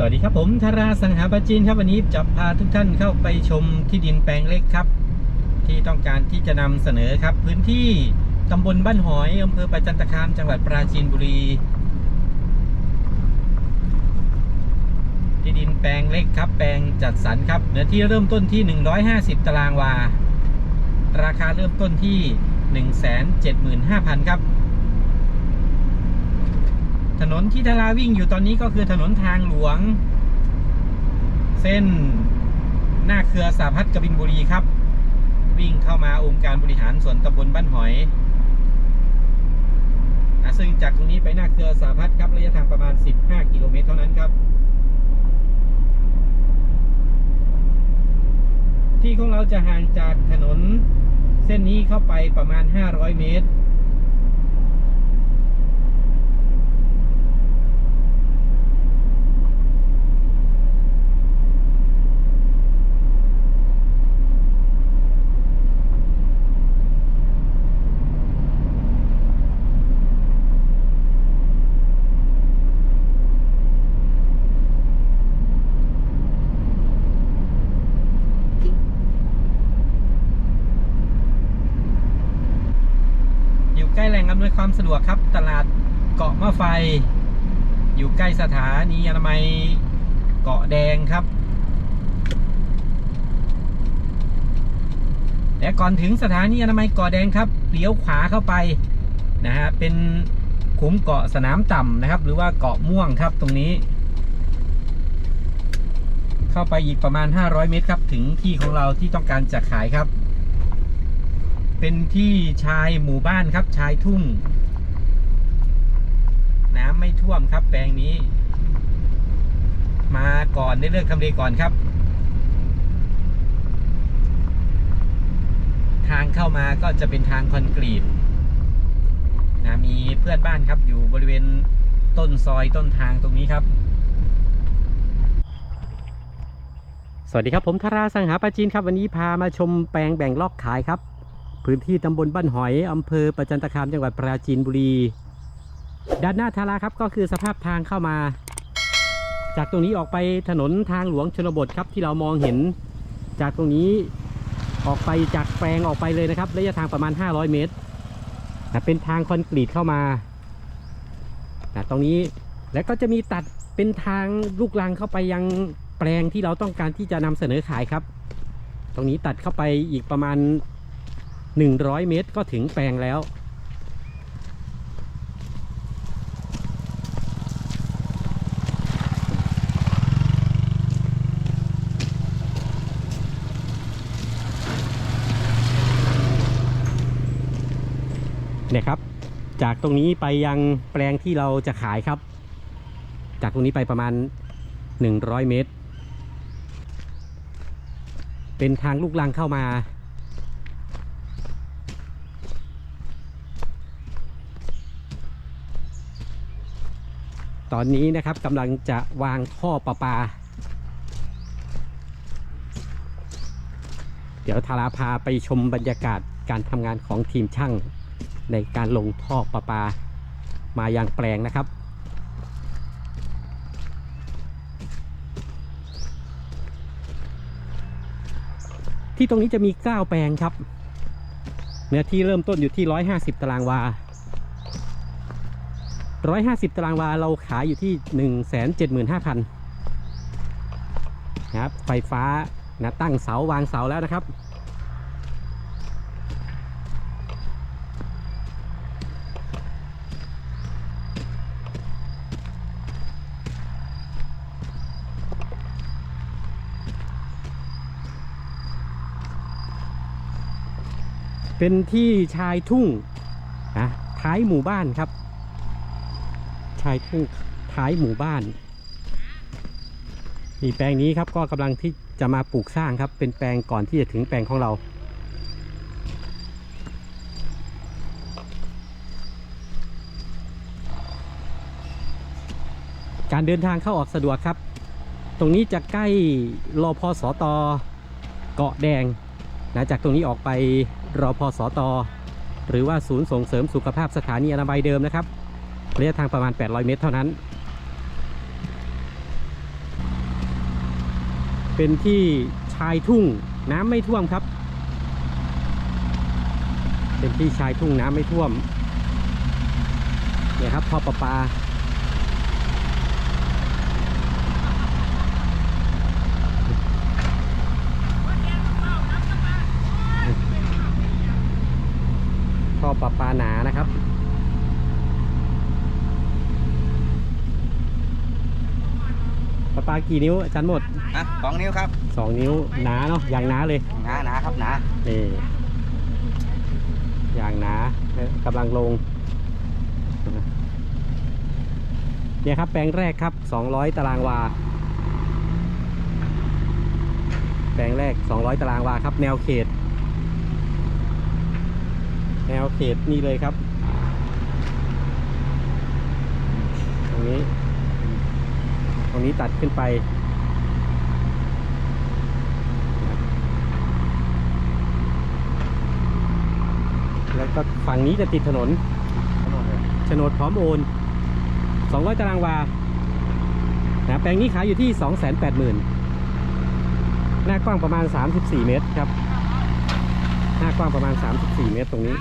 สวัสดีครับผมธาราสังหาปาจีนครับวันนี้จะพาทุกท่านเข้าไปชมที่ดินแปลงเล็กครับ ที่ต้องการที่จะนำเสนอครับ พื้นที่ตำบลบ้านหอยอำเภอประจันตคามจังหวัดปราจีนบุรี ที่ดินแปลงเล็กครับ แปลงจัดสรรครับเนื้อที่เริ่มต้นที่ 150 ตารางวา ราคาเริ่มต้นที่ 175,000 ครับ ถนนที่ทาราวิ่งอยู่ตอนนี้ก็คือถนนทางหลวง เส้นหน้าเครือสาพัฒน์กบินบุรีครับ วิ่งเข้ามาองค์การบริหารส่วนตำบลบ้านหอยนะซึ่งจากตรงนี้ไปหน้าเครือสาพัฒน์ครับระยะทางประมาณ 15 กิโลเมตรเท่านั้นครับ ที่ของเราจะห่างจากถนนเส้นนี้เข้าไปประมาณ 500 เมตร อยู่ใกล้แหล่งอำนวย ความสะดวกครับ ตลาดเกาะมะไฟ อยู่ใกล้สถานีอนามัยเกาะแดงครับ และก่อนถึงสถานีอนามัยเกาะแดงครับเลี้ยวขวาเข้าไปนะฮะเป็นขุมเกาะสนามต่ำนะครับ หรือว่าเกาะม่วงครับตรงนี้ เข้าไปอีกประมาณ 500 เมตรครับ ถึงที่ของเราที่ต้องการจะขายครับ เป็นที่ชายหมู่บ้านครับชายทุ่ง น้ำไม่ท่วมครับแปลงนี้ มาก่อนได้เลือกทำเลก่อนครับ ทางเข้ามาก็จะเป็นทางคอนกรีตนะมีเพื่อนบ้านครับอยู่บริเวณต้นซอยต้นทางตรงนี้ครับ สวัสดีครับผมธาราสังหาปาจีนครับ วันนี้พามาชมแปลงแบ่งลอกขายครับ พื้นที่ตำบลบ้านหอยอำเภอประจันตคามจังหวัดปราจีนบุรี ด้านหน้าทาราครับก็คือสภาพทางเข้ามา จากตรงนี้ออกไปถนนทางหลวงชนบทครับที่เรามองเห็น จากตรงนี้ออกไปจากแปลงออกไปเลยนะครับระยะทางประมาณ 500 เมตรเป็นทางคอนกรีตเข้ามาตรงนี้แล้วก็จะมีตัดเป็นทางลูกลังเข้าไปยังแปลงที่เราต้องการที่จะนำเสนอขายครับ ตรงนี้ตัดเข้าไปอีกประมาณ 100 เมตรก็ถึงแปลงแล้ว เนี่ยครับ จากตรงนี้ไปยังแปลงที่เราจะขายครับ จากตรงนี้ไปประมาณ 100 เมตร เป็นทางลูกลังเข้ามา ตอนนี้นะครับกำลังจะวางท่อประปา เดี๋ยวทาราพาไปชมบรรยากาศการทำงานของทีมช่าง ในการลงท่อประปา มายังแปลงนะครับที่ตรงนี้จะมี 9 แปลงครับ เนื้อที่เริ่มต้นอยู่ที่ 150 ตารางวา 150 ตารางวาเราขายอยู่ที่ 175,000นะครับไฟฟ้านะตั้งเสาวางเสาแล้วนะครับ เป็นที่ชายทุ่งนะท้ายหมู่บ้านครับายทุ่งท้ายหมู่บ้านมีแปลงนี้ครับก็กำลังที่จะมาปลูกสร้างครับ เป็นแปลงก่อนที่จะถึงแปลงของเราการเดินทางเข้าออกสะดวกครับ ตรงนี้จะใกล้รอพอสอตอเกาะแดงนะจากตรงนี้ออกไปรอพอสอตอหรือว่าศูนย์ส่งเสริมสุขภาพสถานีอนามัยเดิมนะครับ ระยะทางประมาณ 800 เมตรเท่านั้น เป็นที่ชายทุ่งน้ำไม่ท่วมครับ เป็นที่ชายทุ่งน้ำไม่ท่วมเนี่ยครับท่อประปาท่อประปาหนานะครับ ประปากี่นิ้วอาจารย์หมดอะสองนิ้วครับสองนิ้วหนาเนาะอย่างหนาเลยหนาหนาครับหนานี่อย่างหนากำลังลงเนี่ยครับแปลงแรกครับ 200 ตารางวา แปลงแรก 200 ตารางวาครับ แนวเขต แนวเขตนี่เลยครับ ตรงนี้ ตรงนี้ตัดขึ้นไป แล้วก็ฝั่งนี้จะติดถนนโฉนดพร้อมโอน200ตารางวานะแปลงนี้ขายอยู่ที่ 280,000 หน้ากว้างประมาณ 34 เมตรครับ หน้ากว้างประมาณ 34 เมตรตรงนี้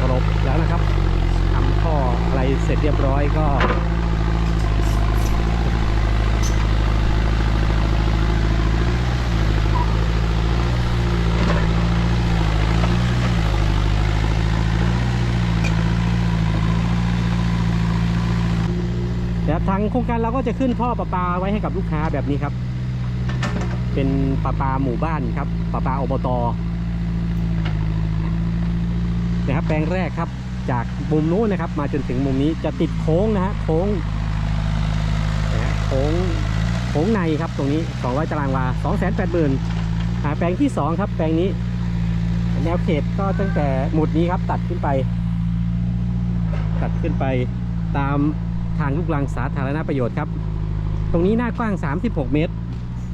ครบแล้วนะครับทำท่ออะไรเสร็จเรียบร้อยก็แต่ทางโครงการเราก็จะขึ้นท่อประปาไว้ให้กับลูกค้าแบบนี้ครับ เป็นประปาหมู่บ้านครับประปาอบตนะครับแปลงแรกครับ จากมุมนู้นนะครับ มาจนถึงมุมนี้จะติดโค้งนะฮะโค้งนะโค้งโค้งในครับตรงนี้ 200 ตารางวา 280,000หาแปลงที่ 2 ครับ แปลงนี้ แนวเขตก็ตั้งแต่หมุดนี้ครับ ตัดขึ้นไป ตัดขึ้นไปตามทางลูกรังสาธารณประโยชน์ครับ ตรงนี้หน้ากว้าง 36 เมตร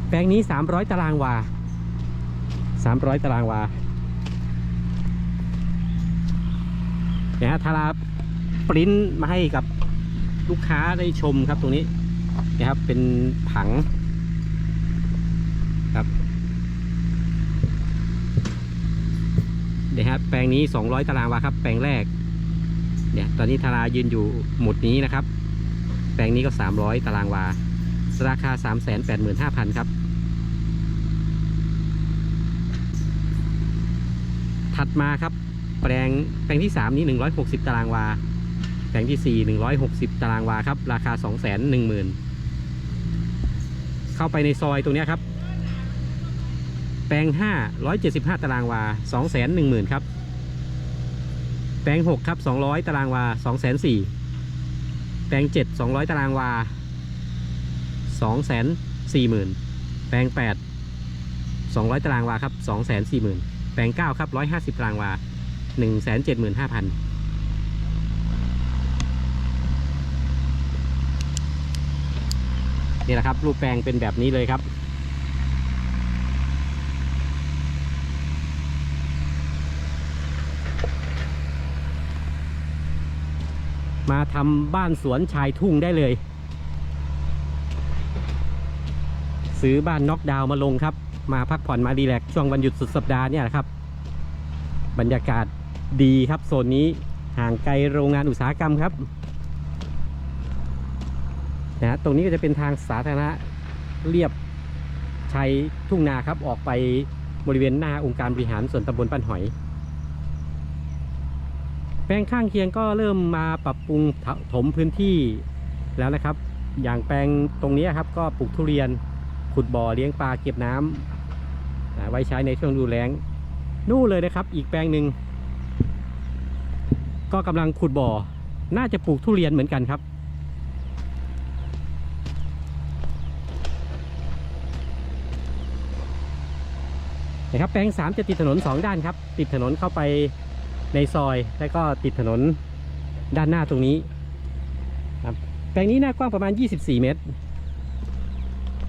แปลงนี้ 300 ตารางวา 300 ตารางวา นี่ยฮะทาราปริ้นมาให้กับลูกค้าได้ชมครับตรงนี้นะครับเป็นผังครับเดี๋ยวฮะแปลงนี้ 200 ตารางวาครับแปลงแรกเนี่ยตอนนี้ทารายืนอยู่หมุดนี้นะครับ แปลงนี้ก็ 300 ตารางวา ราคา 385,000 ครับ ถัดมาครับ แปลงแปลงที่ 3 นี้ 160 ตารางวา แปลงที่ 4 160 ตารางวาครับ ราคา 2 1 0 0 0 0 เข้าไปในซอยตรงนี้ครับ แปลง 5 175 ตารางวา 2 1 0 0 0 0 ครับ แปลง 6 ครับ 200 ตารางวา 2 4 0 0 0แปลง 7 200 ตารางวา 2 4 0 0 0 0 แปลง 8 200 ตารางวาครับ 2 4 0 0 0 0แปลง 9 ครับ 150 ตารางวา หนึ่งแสนเจ็ดหมื่นห้าพันนี่แหละครับ รูปแปลงเป็นแบบนี้เลยครับ มาทำบ้านสวนชายทุ่งได้เลย ซื้อบ้านน็อกดาวน์มาลงครับ มาพักผ่อนมาดีแลกช่วงวันหยุดสุดสัปดาห์เนี่ยแหละครับ บรรยากาศ ดีครับโซนนี้ห่างไกลโรงงานอุตสาหกรรมครับนะฮะตรงนี้ก็จะเป็นทางสาธารณะเรียบชายทุ่งนาครับออกไปบริเวณหน้าองค์การบริหารส่วนตำบลปันหอย แปลงข้างเคียงก็เริ่มมาปรับปรุงถถมพื้นที่แล้วนะครับ อย่างแปลงตรงนี้ครับก็ปลูกทุเรียนขุดบ่อเลี้ยงปลาเก็บน้ำไว้ใช้ในช่วงดูแล้งนู่นเลยนะครับ อีกแปลงหนึ่ง ก็กำลังขุดบ่อ น่าจะปลูกทุเรียนเหมือนกันครับ นะครับแปลงสามจะติดถนนสองด้านครับ ติดถนนเข้าไปในซอย แล้วก็ติดถนนด้านหน้าตรงนี้ครับแปลงนี้หน้ากว้างประมาณ 24 เมตร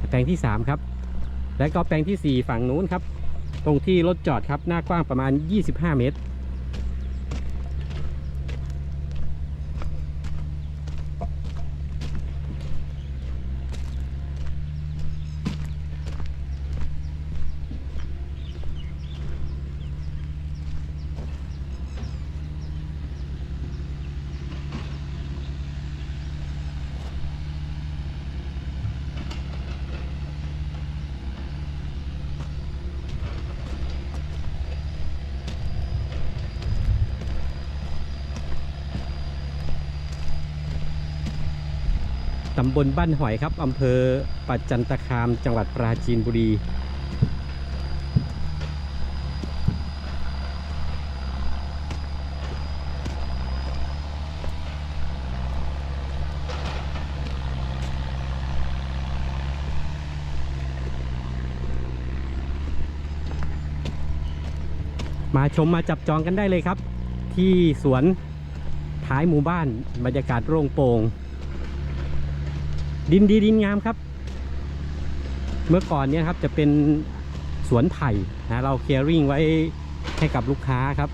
แปลงที่ 3 ครับ และก็แปลงทีสี่4 ฝั่งนู้นครับ ตรงที่รถจอดครับ หน้ากว้างประมาณ 25 เมตรำบลบ้านหอยครับอำเภอปัจจันตคาม จังหวัดปราจีนบุรี มาชมมาจับจองกันได้เลยครับ ที่สวนท้ายหมู่บ้านบรรยากาศโร่งโปร่ง ดินดีดินงามครับ เมื่อก่อนเนี่ยครับจะเป็นสวนไผ่นะเราเคลียริ่งไว้ให้กับลูกค้าครับ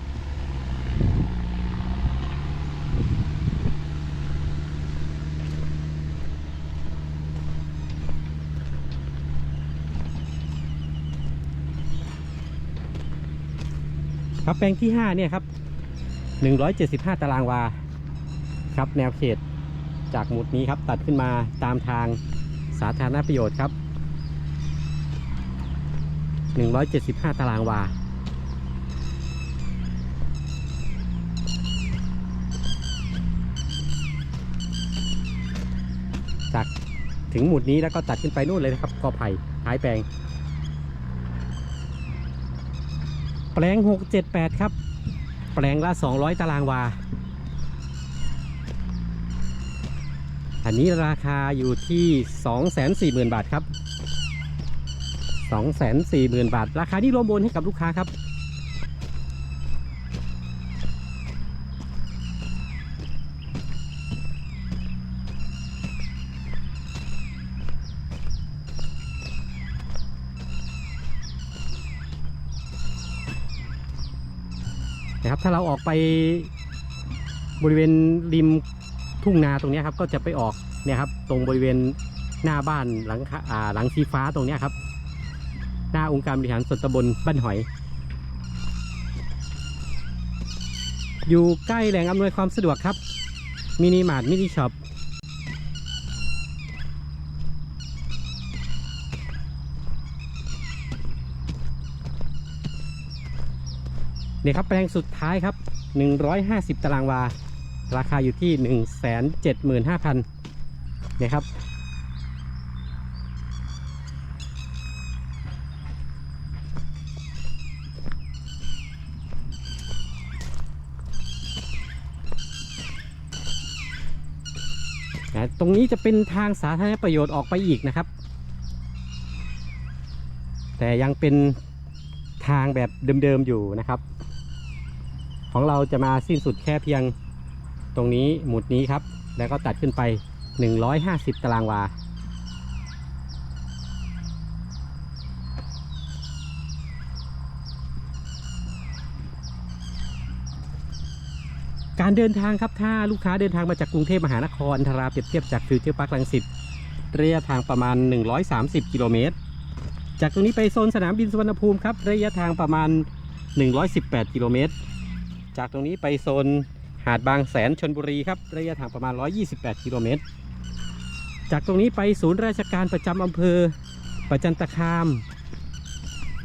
ครับแปลงที่ 5 เนี่ยครับ 175 ตารางวา ครับแนวเขต จากหมุดนี้ครับตัดขึ้นมาตามทางสาธารณประโยชน์ครับ 175 ตารางวา จากถึงหมุดนี้แล้วก็ตัดขึ้นไปนู่นเลยนะครับกอไผ่ท้ายแปลง แปลง 678 ครับ แปลงละ 200 ตารางวา อันนี้ราคาอยู่ที่ 240,000 บาทครับ 240,000 บาท ราคาที่รวมบนให้กับลูกค้าครับ นะครับ ถ้าเราออกไปบริเวณริม ทุ่งนาตรงนี้ครับก็จะไปออกเนี่ยครับตรงบริเวณหน้าบ้านหลังอ่าหลังสีฟ้าตรงนี้ครับ หน้าองค์การบริหารส่วนตำบลบ้านหอย อยู่ใกล้แหล่งอำนวยความสะดวกครับมินิมาร์ทมินิช็อปเนี่ยครับแปลงสุดท้ายครับ 150 ตารางวา ราคาอยู่ที่ 175,000เนี่ยครับนะตรงนี้จะเป็นทางสาธารณประโยชน์ออกไปอีกนะครับ แต่ยังเป็นทางแบบเดิมๆอยู่นะครับ ของเราจะมาสิ้นสุดแค่เพียง ตรงนี้หมุดนี้ครับ แล้วก็ตัดขึ้นไป 150 ตารางวา การเดินทางครับถ้าลูกค้าเดินทางมาจากกรุงเทพมหานครทาราเปรียบเทียบจากฟิวเจอร์พาร์คลังสิตระยะทางประมาณ 130 กิโลเมตร จากตรงนี้ไปโซนสนามบินสุวรรณภูมิครับ ระยะทางประมาณ 118 กิโลเมตร จากตรงนี้ไปโซน หาดบางแสนชนบุรีครับ ระยะทางประมาณ 128 กิโลเมตร จากตรงนี้ไปศูนย์ราชการประจำอำเภอ ประจันตคาม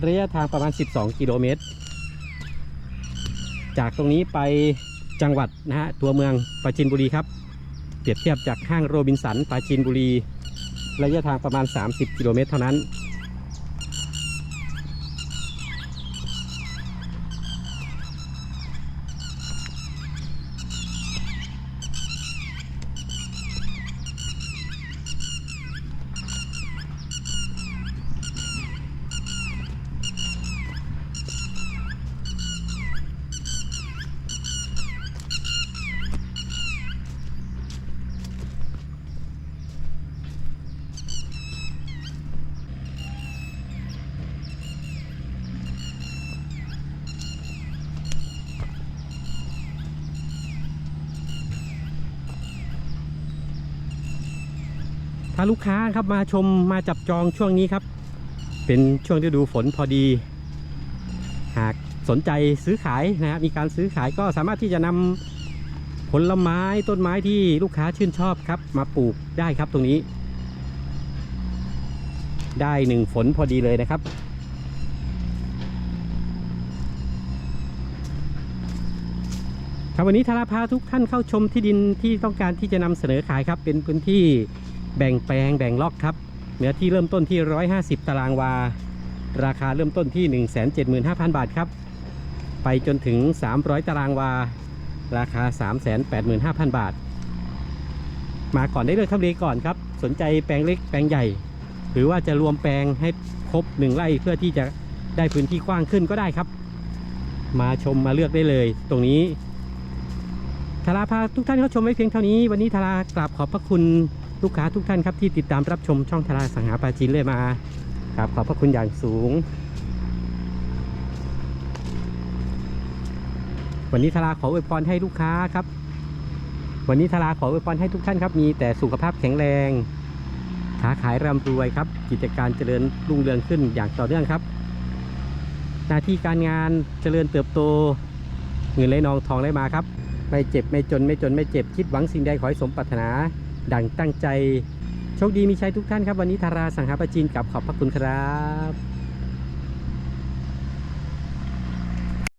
ระยะทางประมาณ 12 กิโลเมตร จากตรงนี้ไปจังหวัดนะฮะตัวเมืองปราจีนบุรีครับ เปรียบเทียบจากห้างโรบินสันปราจีนบุรี ระยะทางประมาณ 30 กิโลเมตรเท่านั้น ลูกค้าครับมาชมมาจับจองช่วงนี้ครับ เป็นช่วงฤดูฝนพอดี หากสนใจซื้อขายนะฮะมีการซื้อขายก็สามารถที่จะนำผลไม้ต้นไม้ที่ลูกค้าชื่นชอบครับ มาปลูกได้ครับตรงนี้ ได้หนึ่งฝนพอดีเลยนะครับ ครับวันนี้ธาราพาทุกท่านเข้าชมที่ดินที่ต้องการที่จะนำเสนอขายครับ เป็นพื้นที่ แบ่งแปลงแบ่งล็อกครับเนื้อที่เริ่มต้นที่ 150 ตารางวา ราคาเริ่มต้นที่ 175,000 บาทครับ ไปจนถึง 300 ตารางวา ราคา 385,000 บาท มาก่อนได้เลยทำเลก่อนครับ สนใจแปลงเล็กแปลงใหญ่ หรือว่าจะรวมแปลงให้ครบหนึ่งไร่เพื่อที่จะได้พื้นที่กว้างขึ้นก็ได้ครับ มาชมมาเลือกได้เลย ตรงนี้ทาราพาทุกท่านเข้าชมไว้เพียงเท่านี้ วันนี้ทารากราบขอบพระคุณ ลูกค้าทุกท่านครับที่ติดตามรับชมช่องทาราสังหาปาจีนเลยมากราบขอบพระคุณอย่างสูง วันนี้ทาราขออวยพรให้ลูกค้าครับ วันนี้ทาราขออวยพรให้ทุกท่านครับ มีแต่สุขภาพแข็งแรงค้าขายร่ำรวยครับ กิจการเจริญรุ่งเรืองขึ้นอย่างต่อเนื่องครับ หน้าที่การงานเจริญเติบโต เงินไหลนองทองไหลมาครับ ไม่เจ็บไม่จนไม่จนไม่เจ็บคิดหวังสิ่งใดขอให้สมปรารถนา ดังตั้งใจ โชคดีมีชัยทุกท่านครับ วันนี้ทาราสังหาปจีนกับขอบพระคุณครับ